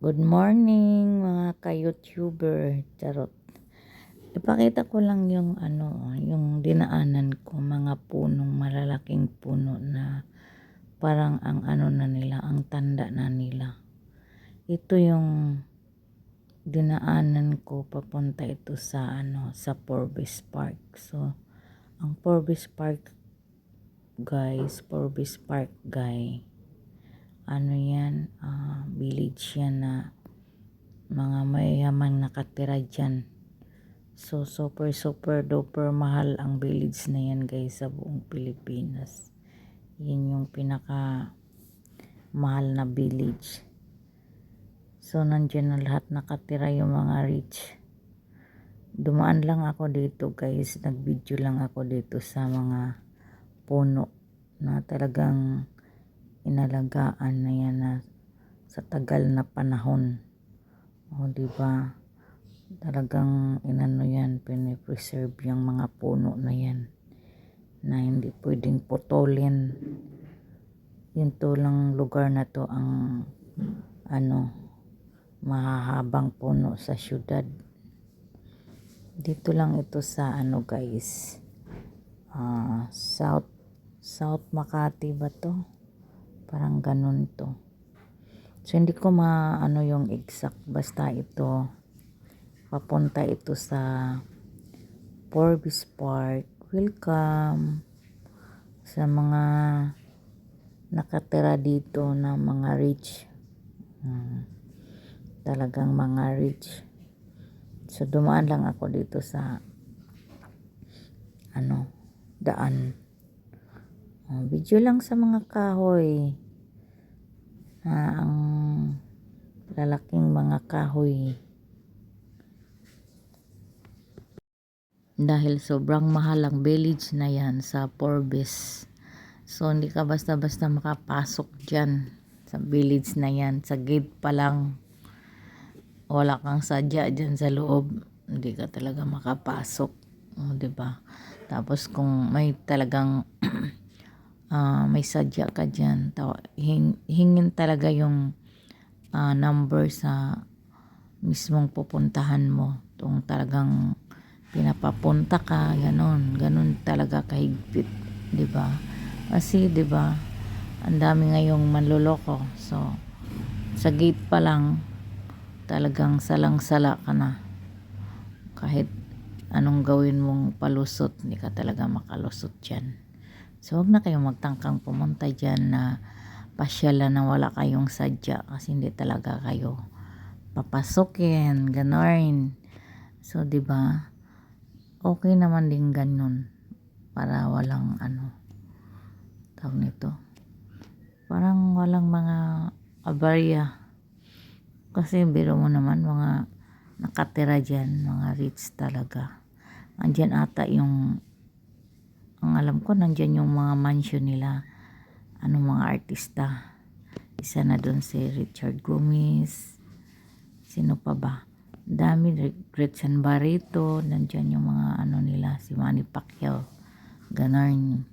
Good morning mga ka-YouTuber. Charot. Ipakita ko lang yung ano, yung dinaanan ko, mga punong malalaking puno na parang ang ano na nila, ang tanda na nila. Ito yung dinaanan ko papunta ito sa ano, sa Forbes Park. So, ang Forbes Park guys, Forbes Park guy. Ano village yan na mga mayamang nakatira dyan. So, super, super, duper mahal ang village na yan guys sa buong Pilipinas. Yan yung pinaka mahal na village. So, nandyan na lahat nakatira yung mga rich. Dumaan lang ako dito guys. Nag-video lang ako dito sa mga puno na talagang inalagaan na yan na sa tagal na panahon. O, di ba? Talagang inano yan, pinipreserve yung mga puno na yan na hindi pwedeng putulin. Yun to lang lugar na to ang ano mahahabang puno sa syudad. Dito lang ito sa ano guys. ah South South Makati ba to? Parang ganun to. So hindi ko maano yung exact basta ito papunta ito sa Forbes Park. Welcome sa mga nakatira dito na mga rich. Hmm. Talagang mga rich. So dumaan lang ako dito sa ano daan. Oh, video lang sa mga kahoy. Na ang lalaking mga kahoy. Dahil sobrang mahal ang village na yan sa Forbes. So, hindi ka basta-basta makapasok dyan sa village na yan. Sa gate pa lang. Wala kang sadya dyan sa loob. Hindi ka talaga makapasok. O, di ba? Tapos kung may talagang ah, may sadya ka dyan, hing, hingin talaga yung ah, number sa mismong pupuntahan mo. Kung talagang pinapapunta ka, ganun, ganun talaga kahigpit, 'di ba? Kasi 'di ba, ang dami ngayong manloloko. So sa gate pa lang talagang salang-sala ka na. Kahit anong gawin mong palusot, hindi ka talaga makalusot diyan. So wag na kayong magtangkang pumunta diyan na pasyalan na wala kayong sadya kasi hindi talaga kayo papasukin, ganon. So, 'di ba? okay naman din ganun para walang ano tawag nito parang walang mga abarya kasi biro mo naman mga nakatira dyan mga rich talaga andyan ata yung ang alam ko nandyan yung mga mansion nila ano mga artista? Isa na doon si Richard Gomez. Sino pa ba? Dami Gretchen Barreto. Nandyan yung mga ano nila si Manny Pacquiao. Ganon